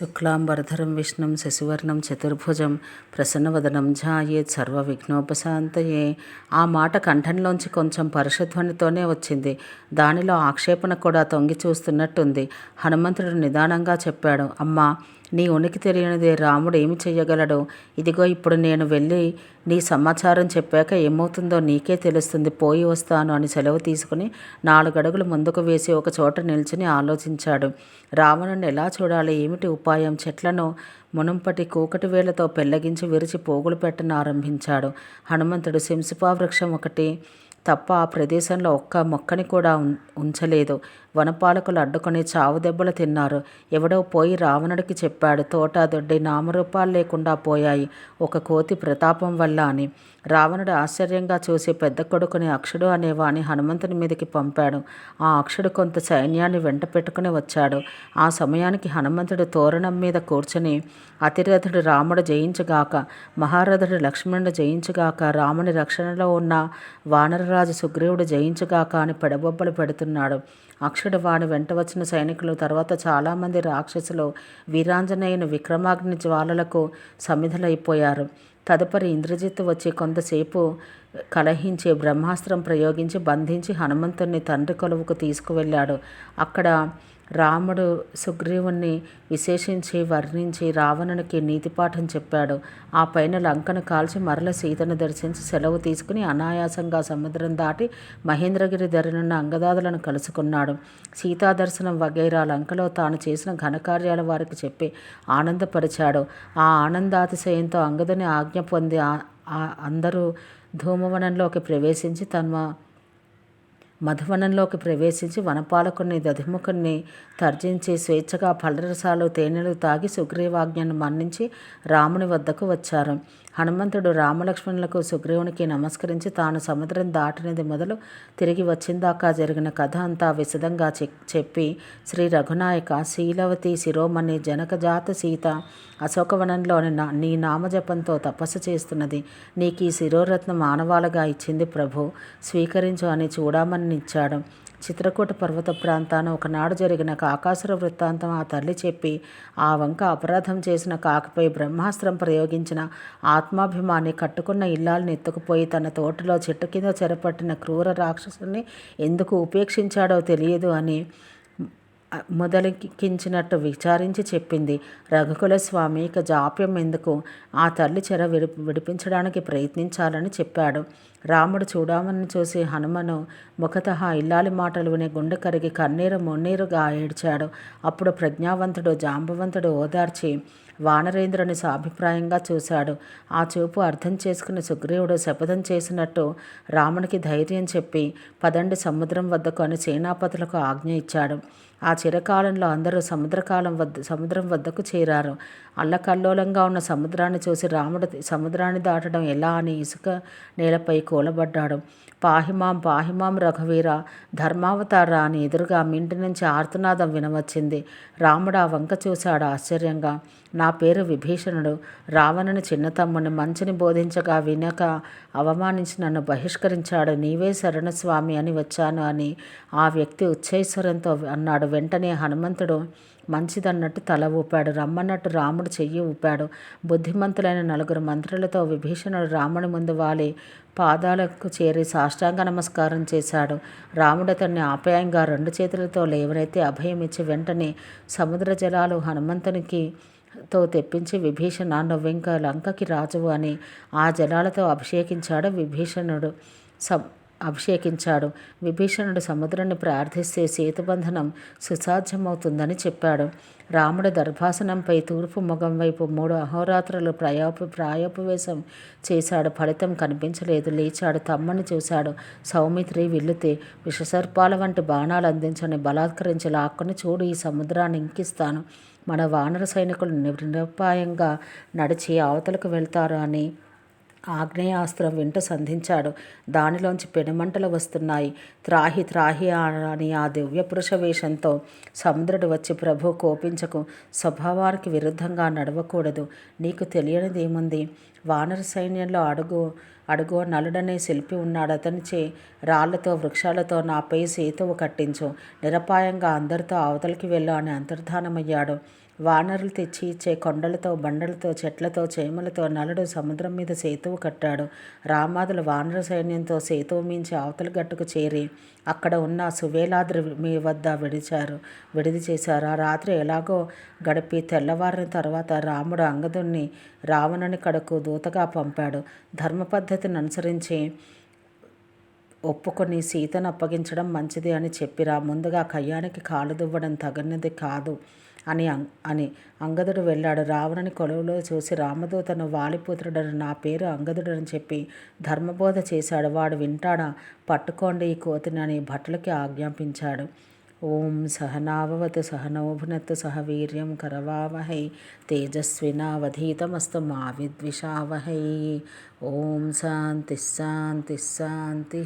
శుక్లాంబరధరం విష్ణుం శశివర్ణం చతుర్భుజం ప్రసన్నవదనం ఝాయేత్ సర్వ విఘ్నోపశాంతయే ఆ మాట కంఠంలోంచి కొంచెం పరుషధ్వనితోనే వచ్చింది. దానిలో ఆక్షేపణ కూడా తొంగి చూస్తున్నట్టుంది. హనుమంతుడు నిదానంగా చెప్పాడు అమ్మా నీ ఉనికి తెలియనిదే రాముడు ఏమి చెయ్యగలడు? ఇదిగో ఇప్పుడు నేను వెళ్ళి నీ సమాచారం చెప్పాక ఏమవుతుందో నీకే తెలుస్తుంది. పోయి వస్తాను అని సెలవు తీసుకుని నాలుగడుగులు ముందుకు వేసి ఒక చోట నిల్చుని ఆలోచించాడు. రావణుని ఎలా చూడాలి? ఏమిటి ఉపాయం? చెట్లను మునుంపటి కూకటి వేళ్ళతో పెళ్ళగించి విరిచి పోగులు పెట్టను ఆరంభించాడు. హనుమంతుడు సింసిపా వృక్షం ఒకటి తప్ప ఆ ప్రదేశంలో ఒక్క మొక్కని కూడా ఉంచలేదు. వనపాలకులు అడ్డుకొని చావు దెబ్బలు తిన్నారు. ఎవడో పోయి రావణుడికి చెప్పాడు తోట దొడ్డి నామరూపాలు లేకుండా పోయాయి ఒక కోతి ప్రతాపం వల్ల అని. రావణుడు ఆశ్చర్యంగా చూసి పెద్ద కొడుకుని అక్షుడు అనేవాని హనుమంతుని మీదకి పంపాడు. ఆ అక్షుడు కొంత సైన్యాన్ని వెంట పెట్టుకుని వచ్చాడు. ఆ సమయానికి హనుమంతుడు తోరణం మీద కూర్చొని అతిరథుడు రాముడు జయించుగాక మహారథుడు లక్ష్మణుడు జయించుగాక రాముని రక్షణలో ఉన్న వానరరాజు సుగ్రీవుడు జయించుగాక అని పెడబొబ్బలు పెడుతున్నాడు. అక్షుడు వెంట వచ్చిన సైనికులు తర్వాత చాలామంది రాక్షసులు వీరాంజనేయుని విక్రమాగ్ని జ్వాలలకు సమిధలైపోయారు తదుపరి ఇంద్రజిత్ వచ్చి కొంతసేపు కలహించి బ్రహ్మాస్త్రం ప్రయోగించి బంధించి హనుమంతుణ్ణి తండ్రి కొలువుకు తీసుకువెళ్ళాడు. అక్కడ రాముడు సుగ్రీవుణ్ణి విశేషించి వర్ణించి రావణునికి నీతిపాఠం చెప్పాడు. ఆ పైన లంకను కాల్చి మరల సీతను దర్శించి సెలవు తీసుకుని అనాయాసంగా సముద్రం దాటి మహేంద్రగిరి ధరనున్న అంగదాదులను కలుసుకున్నాడు. సీతా దర్శనం వగైరా లంకలో తాను చేసిన ఘనకార్యాల వారికి చెప్పి ఆనందపరిచాడు. ఆ ఆనందాతిశయంతో అంగదని ఆజ్ఞ పొంది అందరూ ధూమవనంలోకి ప్రవేశించి తమ మధువనంలోకి ప్రవేశించి వనపాలకుని దధిముఖుణ్ణి తర్జించి స్వేచ్ఛగా ఫలరసాలు తేనెలు తాగి సుగ్రీవాజ్ఞను మన్నించి రాముని వద్దకు వచ్చారు. హనుమంతుడు రామలక్ష్మణులకు సుగ్రీవునికి నమస్కరించి తాను సముద్రం దాటినది మొదలు తిరిగి వచ్చిందాకా జరిగిన కథ అంతా విశదంగా చెప్పి శ్రీ రఘునాయక శీలవతి శిరోమణి జనకజాత సీత అశోకవనంలోని నా నీ నామజపంతో తపస్సు చేస్తున్నది. నీకు ఈ శిరోరత్నం మానవాలుగా ఇచ్చింది ప్రభు. స్వీకరించు అని చూడమని ఇచ్చాడు చిత్రకూట పర్వత ప్రాంతాన ఒకనాడు జరిగిన కాకాసుర వృత్తాంతం ఆ తల్లి చెప్పి ఆ వంక అపరాధం చేసిన కాకపై బ్రహ్మాస్త్రం ప్రయోగించిన ఆత్మాభిమాని కట్టుకున్న ఇల్లాలను ఎత్తుకుపోయి తన తోటలో చెట్టు కింద చెరపట్టిన క్రూర రాక్షసుని ఎందుకు ఉపేక్షించాడో తెలియదు అని మొదలెక్కించినట్టు విచారించి చెప్పింది. రఘుకుల స్వామి ఇక జాప్యం ఎందుకు? ఆ తల్లి చెర విడి విడిపించడానికి ప్రయత్నించాలని చెప్పాడు. రాముడు చూడామని చూసి హనుమను ముఖత ఇల్లాలి మాటలు విని గుండె కరిగి కన్నీరు మున్నీరుగా ఏడ్చాడు. అప్పుడు ప్రజ్ఞావంతుడు జాంబవంతుడు ఓదార్చి వానరేంద్రుని సాభిప్రాయంగా చూశాడు. ఆ చూపు అర్థం చేసుకుని సుగ్రీవుడు శపథం చేసినట్టు రామునికి ధైర్యం చెప్పి పదండి సముద్రం వద్దకు అని సేనాపతులకు ఆజ్ఞ ఇచ్చాడు. ఆ చిరకాలంలో అందరూ సముద్రకాలం వద్ద సముద్రం వద్దకు చేరారు. అల్లకల్లోలంగా ఉన్న సముద్రాన్ని చూసి రాముడు సముద్రాన్ని దాటడం ఎలా అని ఇసుక నేలపై కూలబడ్డాడు. పాహిమాం పాహిమాం రఘువీర ధర్మావతార అని ఎదురుగా మింటి నుంచి ఆర్తనాదం వినవచ్చింది. రాముడు ఆ వంక చూశాడు ఆశ్చర్యంగా. నా పేరు విభీషణుడు. రావణుని చిన్నతమ్ముని మంచిని బోధించగా వినక అవమానించి నన్ను బహిష్కరించాడు. నీవే శరణస్వామి అని వచ్చాను అని ఆ వ్యక్తి ఉచ్చైశ్వరంతో అన్నాడు వెంటనే హనుమంతుడు మంచిదన్నట్టు తల ఊపాడు. రమ్మన్నట్టు రాముడు చెయ్యి ఊపాడు. బుద్ధిమంతులైన నలుగురు మంత్రులతో విభీషణుడు రాముడి ముందు వాలి పాదాలకు చేరి సాష్టాంగ నమస్కారం చేశాడు. రాముడు అతన్ని ఆప్యాయంగా రెండు చేతులతో లేవనైతే అభయం ఇచ్చి వెంటనే సముద్ర జలాలు హనుమంతునికి తో తెప్పించి విభీషణ నువ్వింక లంకకి రాజువు అని ఆ జలాలతో అభిషేకించాడు విభీషణుడు. సం అభిషేకించాడు. విభీషణుడు సముద్రాన్ని ప్రార్థిస్తే సేతుబంధనం సుసాధ్యమవుతుందని చెప్పాడు. రాముడు దర్భాసనంపై తూర్పు ముఖం వైపు మూడు అహోరాత్రులు ప్రయోప ప్రాయోపవేశం చేశాడు. ఫలితం కనిపించలేదు. లేచాడు. తమ్మని చూశాడు. సౌమిత్రి విల్లుతే విషసర్పాల వంటి బాణాలు అందించని బలాత్కరించి లాక్కుని చూడు ఈ సముద్రాన్ని ఇంకిస్తాను. మన వానర సైనికులు నిరుపాయంగా నడిచి అవతలకు వెళ్తారు అని ఆగ్నేయాస్త్రం వెంట సంధించాడు. దానిలోంచి పెనుమంటలు వస్తున్నాయి. త్రాహి త్రాహి అని ఆ దివ్యపురుష వేషంతో సముద్రుడు వచ్చి ప్రభు కోపించకు. స్వభావానికి విరుద్ధంగా నడవకూడదు. నీకు తెలియనిదేముంది? వానర సైన్యంలో అడుగు అడుగో నలుడనే శిల్పి ఉన్నాడు. అతనిచే రాళ్ళతో వృక్షాలతో నాపై సేతువు కట్టించు. నిరపాయంగా అందరితో అవతలికి వెళ్ళు అని అంతర్ధానమయ్యాడు. వానరులు తెచ్చి ఇచ్చే కొండలతో బండలతో చెట్లతో చేమలతో నలుడు సముద్రం మీద సేతువు కట్టాడు. రామాదులు వానర సైన్యంతో సేతువు మించి అవతల గట్టుకు చేరి అక్కడ ఉన్న సువేలాద్రి మీ వద్ద విడిచారు. విడిది చేశారు. ఆ రాత్రి ఎలాగో గడిపి తెల్లవారిన తర్వాత రాముడు అంగదుణ్ణి రావణుని కడకు దూతగా పంపాడు. ధర్మ పద్ధతిని అనుసరించి ఒప్పుకొని సీతను అప్పగించడం మంచిది అని చెప్పిరా. ముందుగా కయ్యానికి కాలు దువ్వడం తగినది కాదు అని అని అంగదుడు వెళ్ళాడు. రావణుని కొలువులో చూసి రామదూతను వాలిపుత్రుడని నా పేరు అంగదుడు అని చెప్పి ధర్మబోధ చేశాడు. వాడు వింటాడా? పట్టుకోండి ఈ కోతిని అని భటులకి ఆజ్ఞాపించాడు. ఓం సహనావవత్ సహనోభునత్తు సహ వీర్యం కరవావహై తేజస్వినావధీతమస్తు మా విద్విషావహై ఓం శాంతి శాంతి శాంతి.